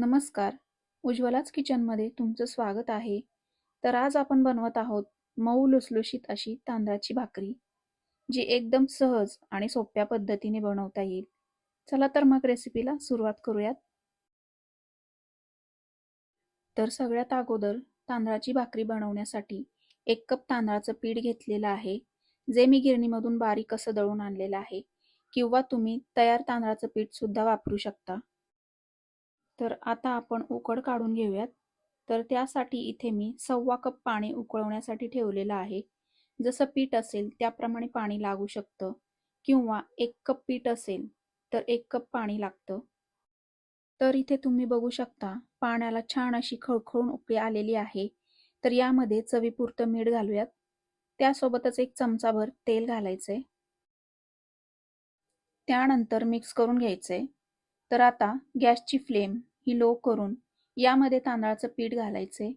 नमस्कार. उज्ज्वलाच किचनमध्ये तुमचं स्वागत आहे. तर आज आपण बनवत आहोत मऊ लुसलुशीत अशी तांदळाची भाकरी जी एकदम सहज आणि सोप्या पद्धतीने बनवता येईल. चला तर मग रेसिपीला सुरुवात करूयात. तर सगळ्यात अगोदर तांदळाची भाकरी बनवण्यासाठी एक कप तांदळाचं पीठ घेतलेलं आहे जे मी गिरणीमधून बारीक असं दळून आणलेलं आहे किंवा तुम्ही तयार तांदळाचं पीठ सुद्धा वापरू शकता. तर आता आपण उकड काढून घेऊयात. तर त्यासाठी इथे मी सव्वा कप पाणी उकळवण्यासाठी ठेवलेलं आहे. जसं पीठ असेल त्याप्रमाणे पाणी लागू शकतं. किंवा एक कप पीठ असेल तर एक कप पाणी लागतं. तर इथे तुम्ही बघू शकता पाण्याला छान अशी खळखळून उकळी आलेली आहे. तर यामध्ये चवीपुरतं मीठ घालूयात. त्यासोबतच एक चमचाभर तेल घालायचंय. त्यानंतर मिक्स करून घ्यायचंय. तर आता गॅसची फ्लेम ही लो करून यामध्ये तांदळाचं पीठ घालायचे.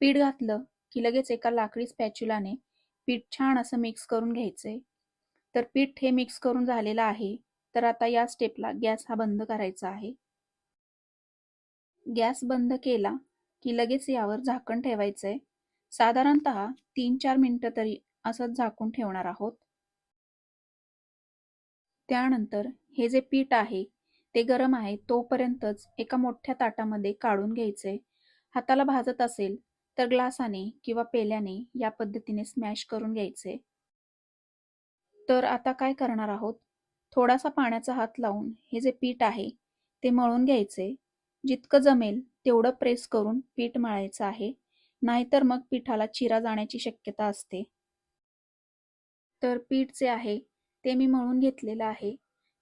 पीठ घातलं की लगेच एका लाकडी स्पॅच्युलाने पीठ छान असं मिक्स करून घ्यायचे. तर पीठ हे मिक्स करून झालेलं आहे. तर आता या स्टेपला गॅस हा बंद करायचा आहे. गॅस बंद केला की लगेच यावर झाकण ठेवायचंय साधारणत तीन चार मिनिटं तरी असंच झाकून ठेवणार आहोत. त्यानंतर हे जे पीठ आहे ते गरम आहे तोपर्यंतच एका मोठ्या ताटामध्ये काढून घ्यायचे. हाताला भाजत असेल तर ग्लासाने किंवा पेल्याने या पद्धतीने स्मॅश करून घ्यायचे. तर आता काय करणार आहोत? थोडासा पाण्याचा हात लावून हे जे पीठ आहे ते मळून घ्यायचे. जितकं जमेल तेवढं प्रेस करून पीठ मळायचं आहे. नाहीतर मग पिठाला चिरा जाण्याची शक्यता असते. तर पीठ जे आहे ते मी मळून घेतलेलं आहे.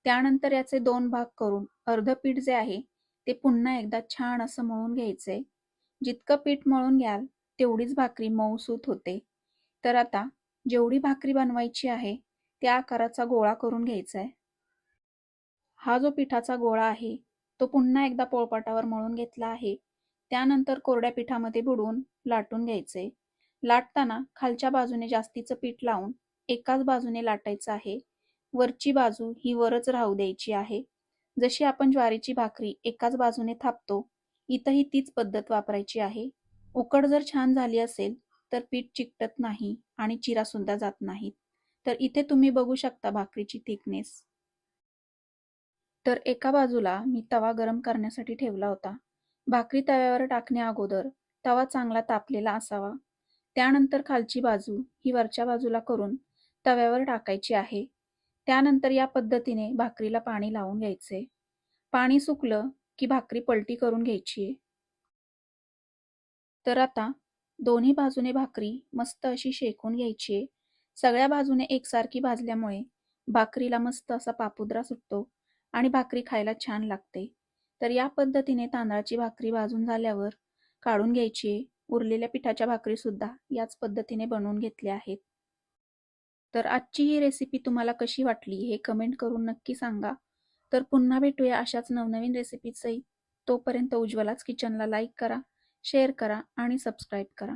त्यानंतर याचे दोन भाग करून अर्ध पीठ जे आहे ते पुन्हा एकदा छान असं मळून घ्यायचंय जितकं पीठ मळून घ्याल तेवढीच भाकरी मऊसूत होते. तर आता जेवढी भाकरी बनवायची आहे त्या आकाराचा गोळा करून घ्यायचा आहे हा जो पिठाचा गोळा आहे तो पुन्हा एकदा पोळपाटावर मळून घेतला आहे. त्यानंतर कोरड्या पिठामध्ये बुडवून लाटून घ्यायचे. लाटताना खालच्या बाजूने जास्तीचं पीठ लावून एकाच बाजूने लाटायचं आहे. वरची बाजू ही वरच राहू द्यायची आहे. जशी आपण ज्वारीची भाकरी एकाच बाजूने थापतो इथंही तीच पद्धत वापरायची आहे. उकड जर छान झाली असेल तर पीठ चिकटत नाही आणि चिरा सुद्धा जात नाहीत. तर इथे तुम्ही बघू शकता भाकरीची थिकनेस. तर एका बाजूला मी तवा गरम करण्यासाठी ठेवला होता. भाकरी तव्यावर टाकण्या अगोदर तवा चांगला तापलेला असावा. त्यानंतर खालची बाजू ही वरच्या बाजूला करून तव्यावर टाकायची आहे. त्यानंतर या पद्धतीने भाकरीला पाणी लावून घ्यायचे. पाणी सुकलं की भाकरी पलटी करून घ्यायची. तर आता दोन्ही बाजूने भाकरी मस्त अशी शेकून घ्यायची. सगळ्या बाजूने एकसारखी भाजल्यामुळे भाकरीला मस्त असा पापुद्रा सुटतो आणि भाकरी खायला छान लागते. तर या पद्धतीने तांदळाची भाकरी भाजून झाल्यावर काढून घ्यायची. उरलेल्या पिठाच्या भाकरी सुद्धा याच पद्धतीने बनवून घेतल्या आहेत. तर आजची ही रेसिपी तुम्हाला कशी वाटली हे कमेंट करून नक्की सांगा. तर पुन्हा भेटूया अशाच नवनवीन रेसिपीचंही तोपर्यंत उज्ज्वलाच किचनला लाईक करा शेअर करा आणि सबस्क्राईब करा.